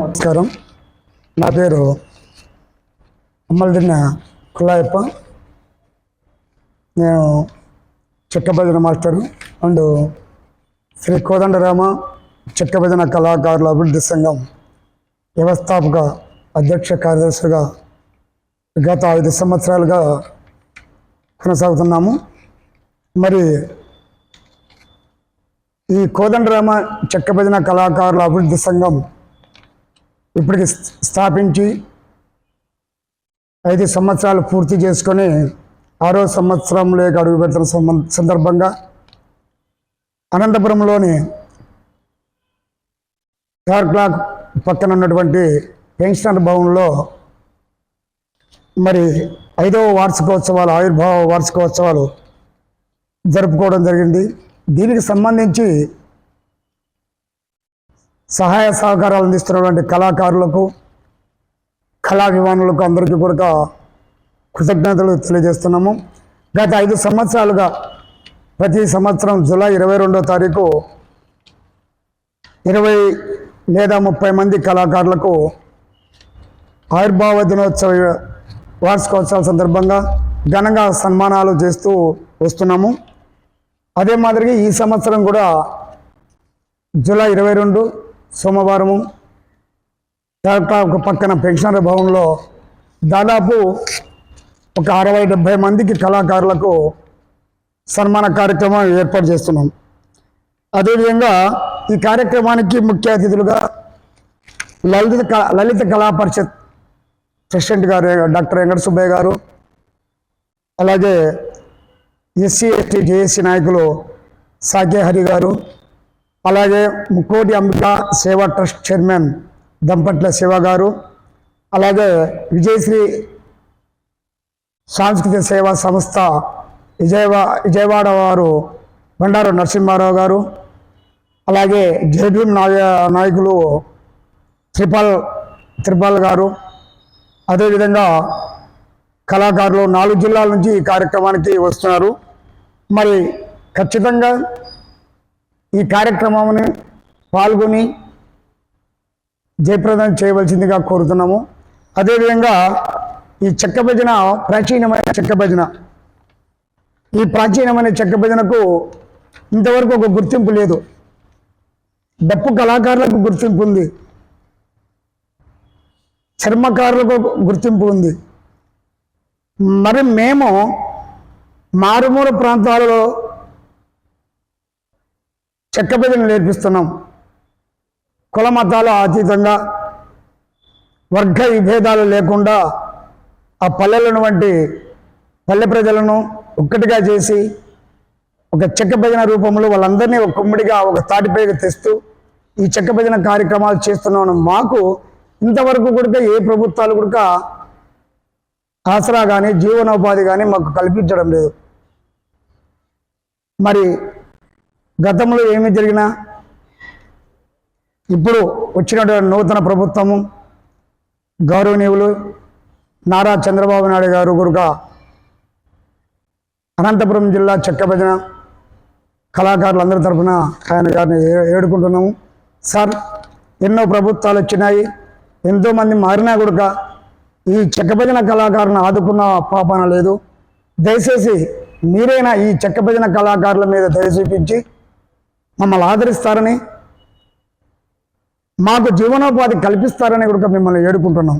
నమస్కారం. నా పేరు అమ్మలదిన్న కుల్లాయప్ప. నేను చెక్క భజన మాస్టరు అండ్ శ్రీ కోదండరామ చెక్క భజన కళాకారుల అభివృద్ధి సంఘం వ్యవస్థాపక అధ్యక్ష కార్యదర్శిగా గత ఐదు సంవత్సరాలుగా కొనసాగుతున్నాము. మరి ఈ కోదండరామ చెక్క భజన కళాకారుల అభివృద్ధి సంఘం ఇప్పటికి స్థాపించి ఐదు సంవత్సరాలు పూర్తి చేసుకొని ఆరో సంవత్సరంలోకి అడుగు పెడుతున్న సందర్భంగా అనంతపురంలోని థర్డ్ క్లాక్ పక్కన ఉన్నటువంటి పెన్షనర్ భవన్లో మరి ఐదవ వార్షికోత్సవాలు ఆవిర్భావ వార్షికోత్సవాలు జరుపుకోవడం జరిగింది. దీనికి సంబంధించి సహాయ సహకారాలు అందిస్తున్నటువంటి కళాకారులకు కళాభిమానులకు అందరికీ కూడా కృతజ్ఞతలు తెలియజేస్తున్నాము. గత ఐదు సంవత్సరాలుగా ప్రతి సంవత్సరం జూలై ఇరవై రెండో తారీఖు ఇరవై లేదా ముప్పై మంది కళాకారులకు ఆవిర్భావ దినోత్సవ వార్షికోత్సవాల సందర్భంగా ఘనంగా సన్మానాలు చేస్తూ వస్తున్నాము. అదే మాదిరిగా ఈ సంవత్సరం కూడా జూలై ఇరవై రెండు సోమవారము కలెక్టర్ ఒక పక్కన పెన్షనర్ భవన్లో దాదాపు ఒక అరవై డెబ్భై మందికి కళాకారులకు సన్మాన కార్యక్రమం ఏర్పాటు చేస్తున్నాం. అదేవిధంగా ఈ కార్యక్రమానికి ముఖ్య అతిథులుగా లలిత లలిత కళా పరిషత్ ప్రెసిడెంట్ గారు డాక్టర్ వెంకట సుబ్బయ్య గారు అలాగే ఎస్సీ ఎస్టీ జేఏసీ నాయకులు సాకే హరి గారు అలాగే ముక్కోటి అంబిక సేవా ట్రస్ట్ చైర్మన్ దంపట్ల శివ గారు అలాగే విజయశ్రీ సాంస్కృతిక సేవా సంస్థ విజయవా విజయవాడ వారు బండారు నరసింహారావు గారు అలాగే జేబీఎం నాయ నాయకులు త్రిపాల్ త్రిపాల్ గారు. అదేవిధంగా కళాకారులు నాలుగు జిల్లాల నుంచి ఈ కార్యక్రమానికి వస్తున్నారు. మరి ఖచ్చితంగా ఈ కార్యక్రమంని పాల్గొని జయప్రదం చేయవలసిందిగా కోరుతున్నాము. అదేవిధంగా ఈ చెక్క భజన ప్రాచీనమైన చెక్క భజన. ఈ ప్రాచీనమైన చెక్క భజనకు ఇంతవరకు ఒక గుర్తింపు లేదు. డప్పు కళాకారులకు గుర్తింపు ఉంది. చర్మకారులకు గుర్తింపు ఉంది. మరి మేము మారుమూల ప్రాంతాలలో చెక్క భజన నేర్పిస్తున్నాం. కుల మతాలు అతీతంగా వర్గ విభేదాలు లేకుండా ఆ పల్లెలను వంటి పల్లె ప్రజలను ఒక్కటిగా చేసి ఒక చెక్క భజన రూపంలో వాళ్ళందరినీ ఒక కుమ్మడిగా ఒక తాటిపైకి తెస్తూ ఈ చెక్క భజన కార్యక్రమాలు చేస్తున్నాం మాకు ఇంతవరకు కూడా ఏ ప్రభుత్వాలు కూడా ఆసరా కానీ జీవనోపాధి కానీ మాకు కల్పించడం లేదు. మరి గతంలో ఏమి జరిగినా ఇప్పుడు వచ్చినటువంటి నూతన ప్రభుత్వము గౌరవనీయులు నారా చంద్రబాబు నాయుడు గారు గురుగా అనంతపురం జిల్లా చెక్కభజన కళాకారులందరి తరఫున ఆయన గారిని ఏ- ఏడుకుంటున్నాము. సార్ ఎన్నో ప్రభుత్వాలు వచ్చినాయి. ఎంతోమంది మారినా కూడా ఈ చెక్క భజన కళాకారులను ఆదుకున్న పాపన లేదు. దయచేసి మీరైనా ఈ చెక్క భజన కళాకారుల మీద దయ చూపించి మమ్మల్ని ఆదరిస్తారని మాకు జీవనోపాధి కల్పిస్తారని కూడా మిమ్మల్ని ఏడుకుంటున్నాం